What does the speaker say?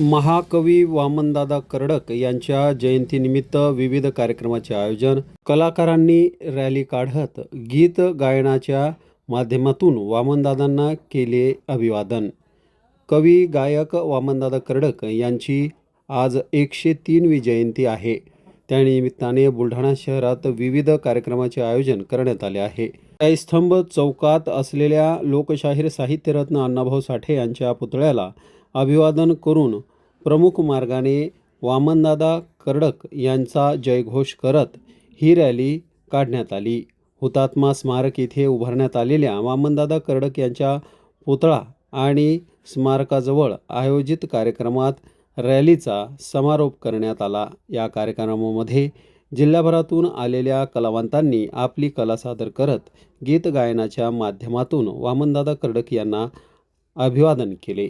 महाकवी वामनदादा कर्डक यांच्या जयंतीनिमित्त विविध कार्यक्रमाचे आयोजन कलाकारांनी रॅली काढत गीत गायनाच्या माध्यमातून वामनदादांना केले अभिवादन. कवी गायक वामनदादा कर्डक यांची आज एकशे तीनवी जयंती आहे. त्यानिमित्ताने बुलढाणा शहरात विविध कार्यक्रमाचे आयोजन करण्यात आले आहे. स्तंभ चौकात असलेल्या लोकशाहीर साहित्यरत्न अण्णाभाऊ साठे यांच्या पुतळ्याला अभिवादन करून प्रमुख मार्गाने वामनदादा कर्डक यांचा जयघोष करत ही रॅली काढण्यात आली. हुतात्मा स्मारक येथे उभारण्यात आलेल्या वामनदादा कर्डक यांच्या पुतळा आणि स्मारकाजवळ आयोजित कार्यक्रमात रॅलीचा समारोप करण्यात आला. या कार्यक्रमामध्ये जिल्ह्याभरातून आलेल्या कलावंतांनी आपली कला सादर करत गीत गायनाच्या माध्यमातून वामनदादा कर्डक यांना अभिवादन केले.